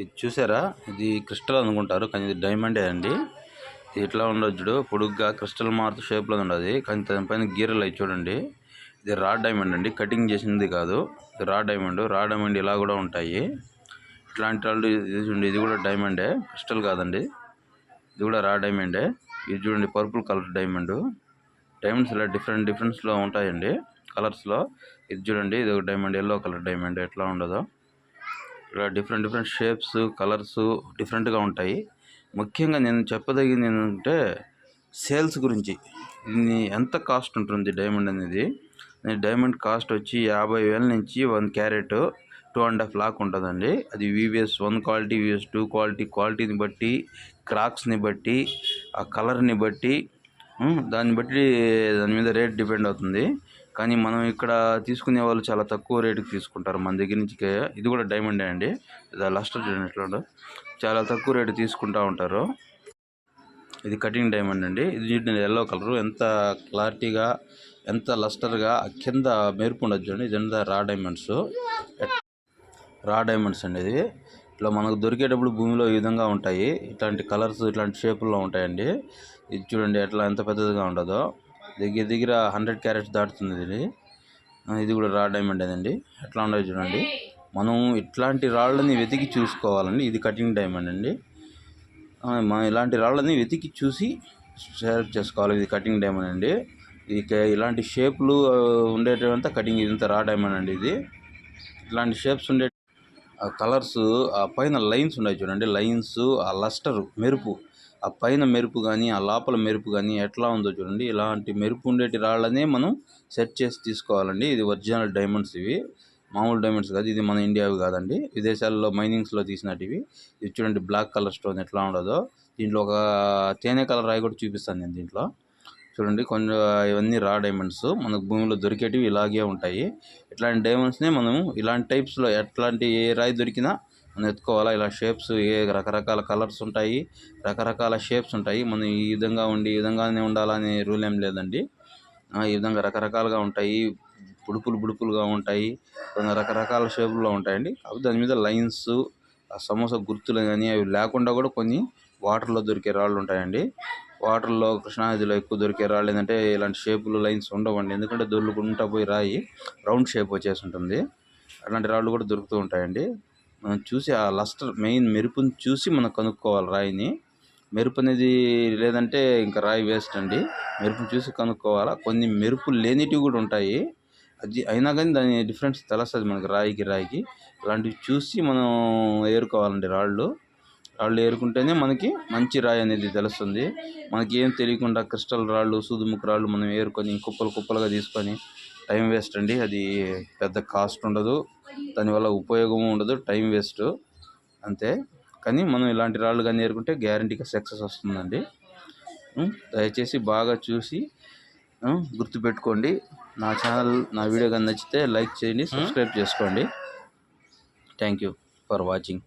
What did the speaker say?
ఇది చూసారా? ఇది క్రిస్టల్ అనుకుంటారు కానీ ఇది డైమండే అండి. ఇది ఇట్లా ఉండొచ్చు చూడు? పొడుగ్గా క్రిస్టల్ మారుతూ షేప్లో ఉండదు కానీ దానిపైన గీరలు అవి చూడండి. ఇది రా డైమండ్ అండి. కటింగ్ చేసింది కాదు. ఇది రా డైమండ్. రా డైమండ్ ఇలా కూడా ఉంటాయి. ఇట్లాంటి వాళ్ళు ఇది చూడండి ఇది కూడా డైమండే. క్రిస్టల్ కాదండి. ఇది కూడా రా డైమండే. ఇది చూడండి పర్పుల్ కలర్ డైమండ్. డైమండ్స్ ఇలా డిఫరెంట్ డిఫరెన్స్లో ఉంటాయండి కలర్స్లో. ఇది చూడండి ఇది ఒక డైమండ్ ఎల్లో కలర్ డైమండ్. ఎట్లా ఉండదో. ఇలా డిఫరెంట్ డిఫరెంట్ షేప్స్ కలర్స్ డిఫరెంట్గా ఉంటాయి. ముఖ్యంగా నేను చెప్పదగింది ఏంటంటే సేల్స్ గురించి. దీన్ని ఎంత కాస్ట్ ఉంటుంది డైమండ్ అనేది? డైమండ్ కాస్ట్ వచ్చి యాభై వేల నుంచి one carat two and half lakh ఉంటుందండి. అది VVS one quality VVS two quality క్వాలిటీని బట్టి క్రాక్స్ని బట్టి ఆ కలర్ని బట్టి దాన్ని బట్టి దాని మీద రేట్ డిపెండ్ అవుతుంది. కానీ మనం ఇక్కడ తీసుకునే వాళ్ళు చాలా తక్కువ రేటుకి తీసుకుంటారు. మన దగ్గర నుంచి ఇది కూడా డైమండే అండి. ఇది లస్టర్ చూడండి ఎట్లా చాలా తక్కువ రేటు తీసుకుంటా ఉంటారు. ఇది కటింగ్ డైమండ్ అండి. ఇది చూడండి ఎల్లో కలర్ ఎంత క్లారిటీగా ఎంత లస్టర్గా కింద మెరుపు ఉండదు చూడండి. ఇదంతా రా డైమండ్స్ రా డైమండ్స్ అండి ఇది. ఇట్లా మనకు దొరికేటప్పుడు భూమిలో ఈ విధంగా ఉంటాయి. ఇట్లాంటి కలర్స్ ఇట్లాంటి షేపుల్లో ఉంటాయండి. ఇది చూడండి ఎట్లా ఎంత పెద్దదిగా ఉండదో. దగ్గర దగ్గర హండ్రెడ్ క్యారెట్స్ దాటుతుంది ఇది. ఇది కూడా రా డైమండ్ అండి ఎట్లా ఉండదు చూడండి. మనం ఇట్లాంటి రాళ్ళని వెతికి చూసుకోవాలండి. ఇది కటింగ్ డైమండ్ అండి. మనం ఇలాంటి రాళ్ళని వెతికి చూసి సెలెక్ట్ చేసుకోవాలి. ఇది కటింగ్ డైమండ్ అండి. ఇది ఇలాంటి షేప్లు ఉండేటంతా కటింగ్ ఇదంతా రా డైమండ్ అండి ఇది. ఇట్లాంటి షేప్స్ ఉండే కలర్స్ ఆ పైన లైన్స్ ఉన్నాయి చూడండి. లైన్స్ ఆ లస్టర్ మెరుపు. ఆ పైన మెరుపు కానీ ఆ లోపల మెరుపు కానీ ఎట్లా ఉందో చూడండి. ఇలాంటి మెరుపు ఉండేటి రాళ్ళనే మనం సెట్ చేసి తీసుకోవాలండి. ఇది ఒరిజినల్ డైమండ్స్ ఇవి. మామూలు డైమండ్స్ కాదు. ఇది మన ఇండియావి కాదండి. విదేశాల్లో మైనింగ్స్లో తీసినటివి. ఇది చూడండి బ్లాక్ కలర్ స్టోన్ ఎట్లా ఉండదో. దీంట్లో ఒక తేనె కలర్ రాయి కూడా చూపిస్తాను నేను దీంట్లో. చూడండి కొంచెం ఇవన్నీ రా డైమండ్స్ మనకు భూమిలో దొరికేటివి ఇలాగే ఉంటాయి. ఇట్లాంటి డైమండ్స్ని మనము ఇలాంటి టైప్స్లో ఎట్లాంటి ఏ రాయి దొరికినా మనం ఎత్తుకోవాలా. ఇలా షేప్స్ ఏ రకరకాల కలర్స్ ఉంటాయి. రకరకాల షేప్స్ ఉంటాయి. మనం ఈ విధంగా ఉండి ఈ విధంగానే ఉండాలనే రూల్ ఏం లేదండి. ఈ విధంగా రకరకాలుగా ఉంటాయి. బుడుపులు బుడుపులుగా ఉంటాయి. రకరకాల షేపుల్లో ఉంటాయండి. కాబట్టి దాని మీద లైన్స్ ఆ సమోసా గుర్తులు కానీ అవి లేకుండా కూడా కొన్ని వాటర్లో దొరికే రాళ్ళు ఉంటాయండి. వాటర్లో కృష్ణానదిలో ఎక్కువ దొరికే రాళ్ళు ఏంటంటే ఇలాంటి షేపులు లైన్స్ ఉండవండి. ఎందుకంటే దొర్లుకుంటా పోయి రాయి రౌండ్ షేప్ వచ్చేసి ఉంటుంది అలాంటి రాళ్ళు కూడా దొరుకుతూ ఉంటాయండి. మనం చూసి ఆ లస్టర్ మెయిన్ మెరుపుని చూసి మనం కనుక్కోవాలి రాయిని. మెరుపు అనేది లేదంటే ఇంకా రాయి వేస్ట్ అండి. మెరుపుని చూసి కనుక్కోవాలా? కొన్ని మెరుపు లేనిటివి కూడా ఉంటాయి. అది అయినా కానీ దాని డిఫరెన్స్ తెలుస్తుంది మనకి రాయికి రాయికి. అలాంటివి చూసి మనం ఏరుకోవాలండి రాళ్ళు. రాళ్ళు ఏరుకుంటేనే మనకి మంచి రాయి అనేది తెలుస్తుంది. మనకి ఏం తెలియకుండా క్రిస్టల్ రాళ్ళు సూదుముఖ రాళ్ళు మనం ఏరుకొని కుప్పలు కుప్పలుగా తీసుకొని టైం వేస్ట్ అండి. అది పెద్ద కాస్ట్ ఉండదు. దానివల్ల ఉపయోగము ఉండదు. టైం వేస్ట్ అంతే. కానీ మనం ఇలాంటి రాళ్ళు కానీ ఏరుకుంటే గ్యారంటీగా సక్సెస్ వస్తుందండి. దయచేసి బాగా చూసి గుర్తుపెట్టుకోండి. నా ఛానల్ నా వీడియో కానీ నచ్చితే లైక్ చేయండి సబ్స్క్రైబ్ చేసుకోండి. Thank you for watching.